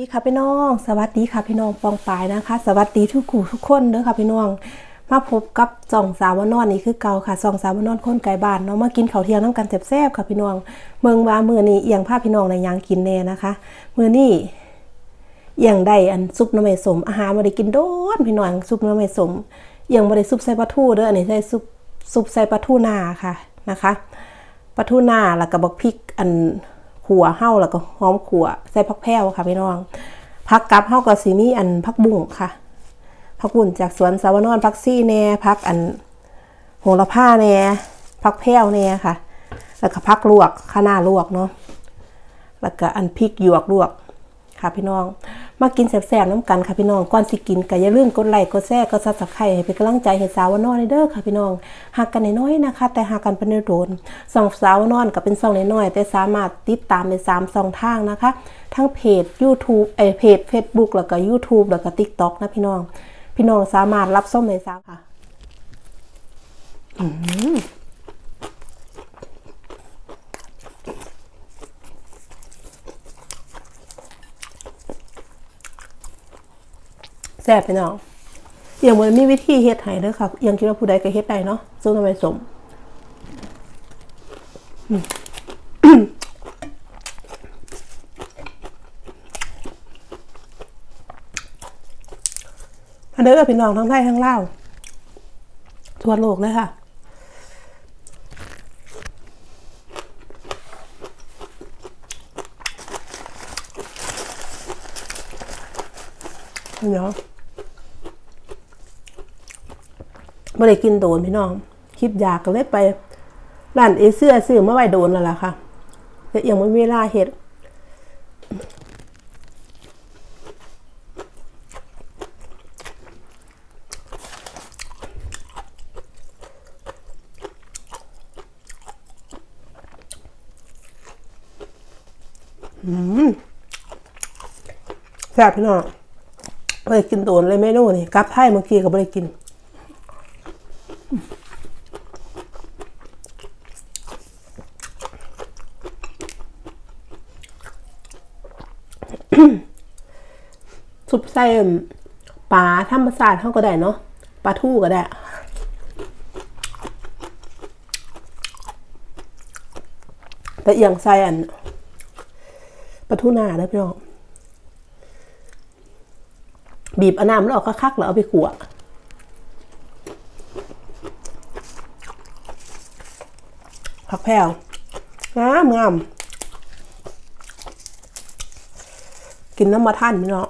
ดีค่ะพี่น้อง สวัสดีค่ะพี่น้องปองปายนะคะ สวัสดีทุกคู่ทุกคนเด้อค่ะพี่น้อง มาพบกับสองสาววนอนนี่คือเก่าค่ะสองสาววนอนคนไกลบ้านเนาะมากินข้าวเที่ยงน้ำกันแซ่บๆค่ะพี่น้อง เมืองว่ามือนี้เอียงผ้าพี่น้องในยางกินแน่นะคะมือนี้เอียงได้อันซุปน้ำมันสมอาหารมาได้กินโดนพี่น้องซุปน้ำมันสมเอียงมาได้ซุปใส่ปลาทูเด้ออันนี้ใส่ซุปซุปใส่ปลาทูนาค่ะนะคะปลาทูนาแล้วก็บักพริกอัน ขัวเห่าแล้วก็หอมขัวใส่ผักแพรวค่ะพี่น้องผักกับเห่าก็สีมีอันผักบุ้งค่ะผักบุ้งจากสวนสาวนอนผักซี่แน่ผักอันโหระพาแน่ผักแพรวแน่ค่ะ แล้วก็ผักลวกข้าหน้าลวกเนาะแล้วก็อันพริกหยวกลวกค่ะพี่น้อง มากินแซ่บๆน้ำกันค่ะพี่น้องก่อนสิกินก็อย่าลืมกดไลค์กดแชร์กดซับสไครต์ให้เป็นกำลังใจให้สาววนอนเด้อค่ะพี่น้องหักกันน้อยๆนะคะ แต่หักกันเป็นโดนสองสาววนอนก็เป็นสองน้อยๆแต่สามารถติดตามในสามสองทางนะคะ ทั้งเพจ YouTube เอเพจ Facebook แล้วก็ YouTube แล้วก็ TikTok นะพี่น้อง พี่น้องสามารถรับส้มในสามค่ะ อืม แซ่บพี่น้องเอียงมันมีวิธีเฮ็ดให้เด้อค่ะเอียงคิดว่าผู้ใดก็เฮ็ดได้เนาะซุปน้ำมันสมมันเด้อพี่น้องทั้งไทยทั้งลาวทั่วโลกเลยค่ะเดี๋ยว ไม่ได้กินโดนพี่น้อง คลิปอยากก็เลยไปร้านเอเสื้อซื้อมาไว้โดนแล้วล่ะค่ะแต่ยังไม่มีเวลาเห็ดแซ่บพี่น้องไม่ได้กินโดนเลยเมนูนี่กับไทยเมื่อกี้ก็ไม่ได้กิน ซุปไส้ปลาธรรมศาสตร์เขาก็ได้เนาะปลาทูก็ได้แต่เอียงไส้อันปลาทูนาเด้อพี่น้องบีบเอาน้ำแล้วเอาคักๆแล้วเอาไปขัวผักแพรวงามงามกินน้ำมาท่านพี่น้อง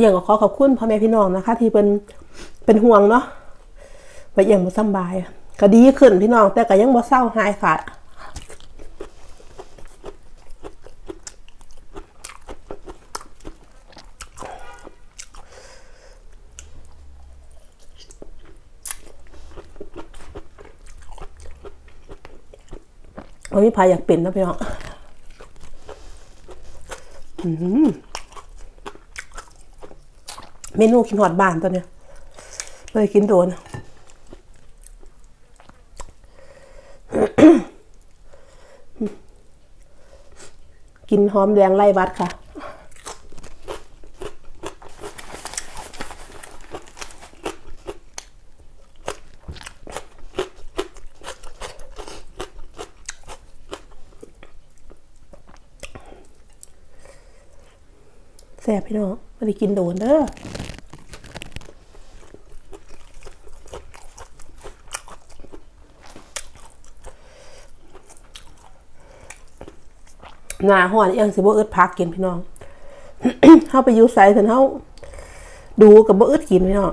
อย่างก็ขอขอบคุณพ่อแม่พี่น้องนะคะ ที่เป็นเป็นห่วงเนาะว่าอย่างบ่สบายก็ดีขึ้นพี่น้อง แต่ก็ยังบ่เศร้าหายขาดวันนี้พายอยากเป็นนะพี่น้อง อืม เมนูกินหอดบ้านตัวเนี้ยไม่ได้กินโดนกินหอมแดงไล่บัดค่ะแซ่บพี่น้องไม่ได้กินโดนเด้อ หน้าห่อนเอียงสิบ่อึดพักกินพี่น้องเฮาไปยู่ไสถึงเฮาดูกับบ่อึดกินพี่น้อง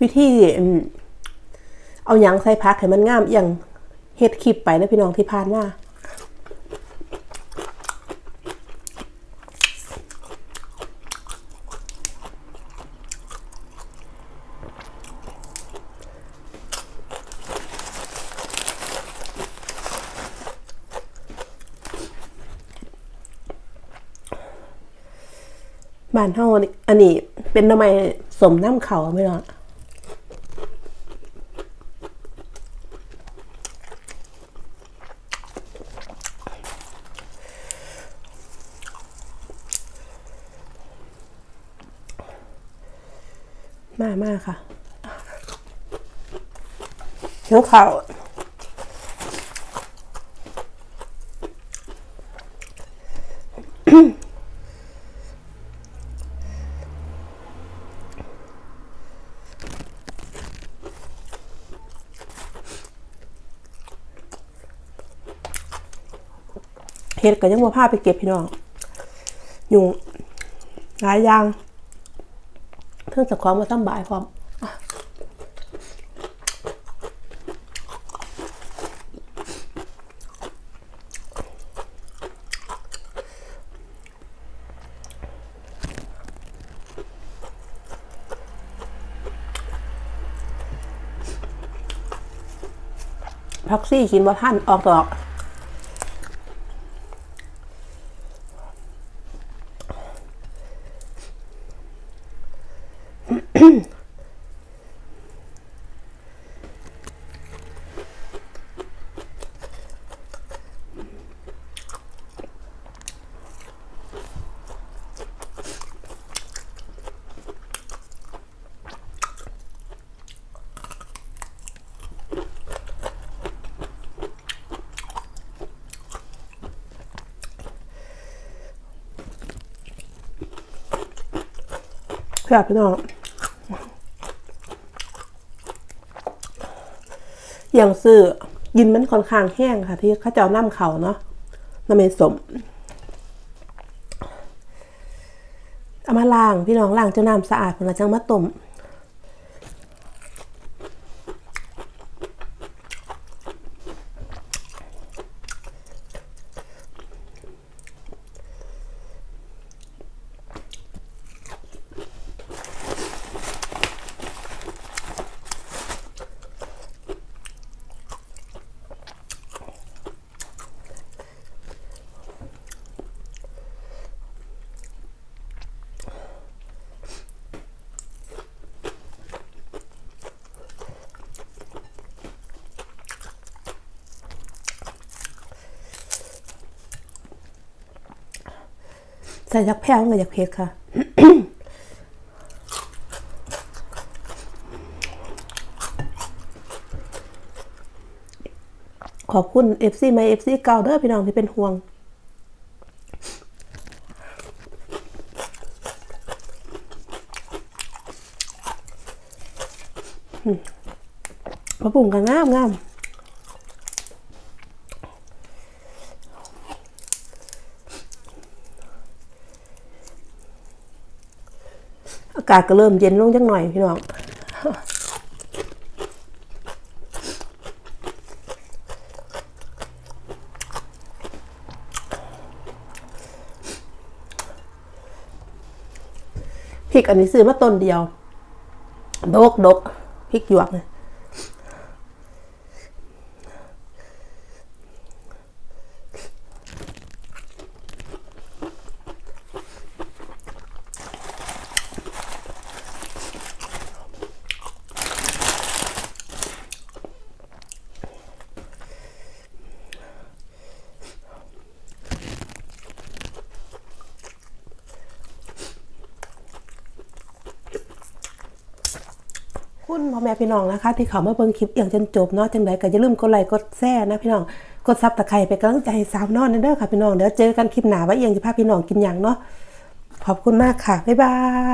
วิธีเอาหยังใส่พักให้มันงามอย่างเฮ็ดคลิปไปนะพี่น้องที่ผ่านมา บ้านเฮาอันนี้เป็นทำไมสมน้ำเขาไม่เนาะมากมากค่ะน้ำเขา เฮ็ดก็ยังบ่พาไปเก็บพี่น้องยุงหลายอย่างเพิ่งจะของมาสำบายพร้อมพักซี่กินว่าท่านออกดอก แซ่บพี่น้อง อย่างซื้อยินมันค่อนข้างแห้งค่ะ ที่ข้าเจ้าน้ำเขาเนาะน้ำเมสมเอามาล้างพี่น้องล้างจนน้ำสะอาดแล้วจังมาต้ม ใส่ยักแพ้วกับยักเพชรค่ะขอบคุณเอฟซีไม่เอฟซีเก่าเด้อพี่น้องที่เป็นห่วง พระปุ่งกันงามงามากาศก็เริ่มเย็นลงจักหน่อยพี่น้องพริกอันนี้ซื้อมาต้นเดียว ดกดกพริกหยวกเนี่ย คุณพ่อแม่พี่น้องนะคะ ที่เขามาเบิ่งคลิปอย่างจนจบเนาะจังไดก็อย่าลืมกดไลค์กดแชร์นะพี่น้องกดซับตะไคร้ไปกำลังใจสาวนอนเด้อค่ะพี่น้องเดี๋ยวเจอกันคลิปหน้าว่าเอียงจะพาพี่น้องกินอย่างเนาะขอบคุณมากค่ะบ๊ายบาย